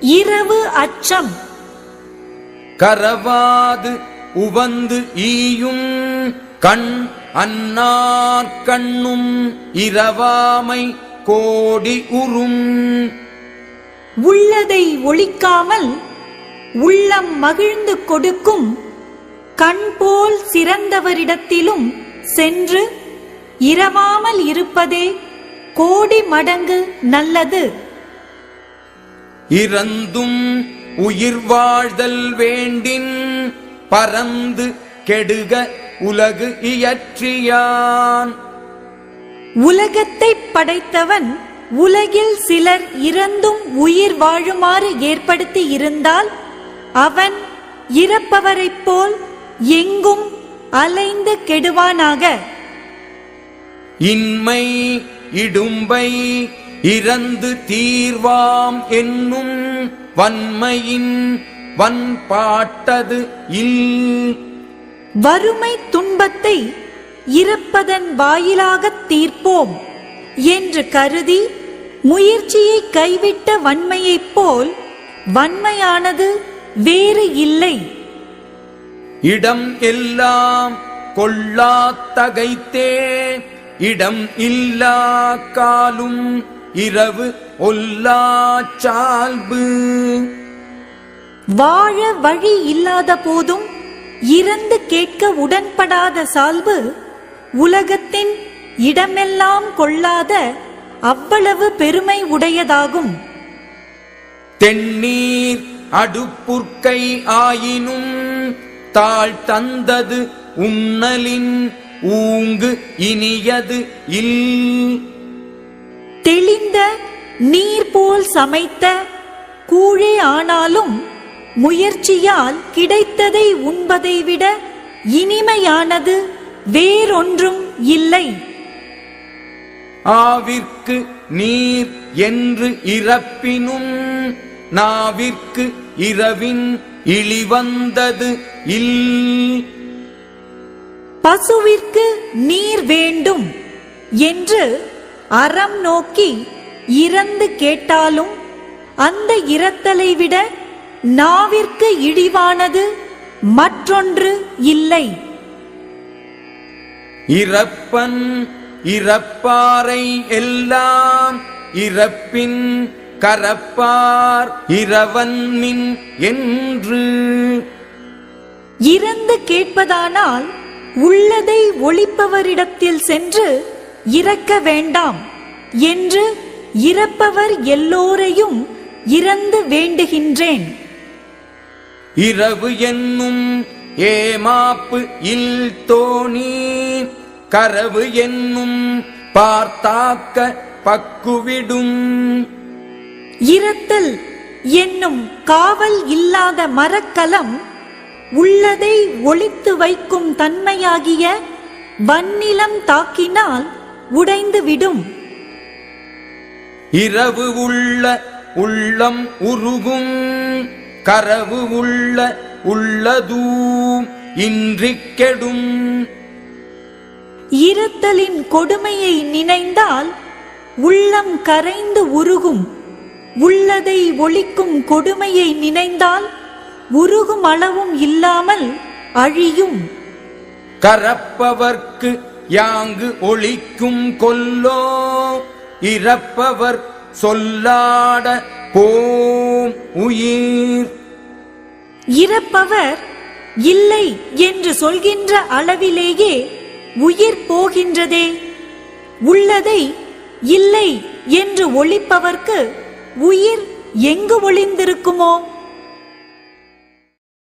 இரவு அச்சம். கரவாது உவந்து ஈயும் கண் அன்னார் கண்ணும் இரவாமை கோடி உறும். உள்ளதை ஒழிக்காமல் உள்ளம் மகிழ்ந்து கொடுக்கும் கண் போல் சிறந்தவரிடத்திலும் சென்று இரவாமல் இருப்பதே கோடி மடங்கு நல்லது. இறந்தும் உயிர் வாழ்தல் வேண்டின் பறந்து கெடுக உலகு இயற்றியான். உலகத்தை படைத்தவன் உலகில் சிலர் இறந்தும் உயிர் வாழுமாறு ஏற்படுத்தி இருந்தால் அவன் இறப்பவரைப் போல் எங்கும் அலைந்து கெடுவானாக. இன்மை இடும்பை இறந்து தீர்வாம் என்னும் வன்மையின் வன்பாட்டது இல். வறுமை துன்பத்தை இறப்பதன் வாயிலாகத் தீர்ப்போம் என்று கருதி முயற்சியை கைவிட்ட வன்மையைப் போல் வன்மையானது வேறு இல்லை. இடம் எல்லாம் கொள்ளாத்தகைத்தே இடம் இல்லா காலும் இரவு ஒல்லாச் சால்பு. வாழ வழி இல்லாத போதும் இறந்து கேட்க உடன்படாத சால்பு உலகத்தின் இடமெல்லாம் கொள்ளாத அவ்வளவு பெருமை உடையதாகும். தென்னீர் அடுப்புற்கை ஆயினும் தாழ் தந்தது உண்ணலின் ஊங்கு இனியது இல். தெளிந்த நீர் போல் சமைத்த கூழே ஆனாலும் முயற்சியால் கிடைத்ததை உண்பதை விட இனிமையானது வேறொன்றும் இல்லை. ஆவிற்கு நீர் என்று இறப்பினும் நாவிற்கு இரவின் இழிவந்தது இல். பசுவிற்கு நீர் வேண்டும் என்று அறம் நோக்கி இறந்து கேட்டாலும் அந்த இறத்தலை விட நாவிற்கு இழிவானது மற்றொன்று இல்லை. இறப்பன் இறப்பாரை எல்லாம் இறப்பின் கரப்பார் இரவன் மின் என்று. இறந்து கேட்பதானால் உள்ளதை ஒளிப்பவரிடத்தில் சென்று இறக்க வேண்டாம் என்று இறப்பவர் எல்லோரையும் இறந்து வேண்டுகின்றேன். இரவு என்னும் ஏமாப்பு இல் தோணி கரவு என்னும் பார்த்தாக்க பக்குவிடும். இரத்தல் என்னும் காவல் இல்லாத மரக்கலம் உள்ளதை ஒளித்து வைக்கும் தன்மையாகிய வன்னிலம் தாக்கினால் உடைந்து விடும் இரவு உள்ள உள்ளம் உருகும் கரவு உள்ள உள்ளதூம் இன்றிக் கெடும். இரத்தலின் கொடுமையை நினைந்தால் உள்ளம் கரைந்து உருகும். உள்ளதை ஒளிக்கும் கொடுமையை நினைந்தால் உருகும் அளவும் இல்லாமல் அழியும். கரப்பவர்க்கு யாங்கு ஒளிக்கும் கொல்லோ இறப்பவர் சொல்லாட போம் உயிர். இறப்பவர் இல்லை என்று சொல்கின்ற அளவிலேயே உயிர் போகின்றதே. உள்ளதை இல்லை என்று ஒளிப்பவர்க்கு உயிர் எங்கு ஒளிந்திருக்குமோ?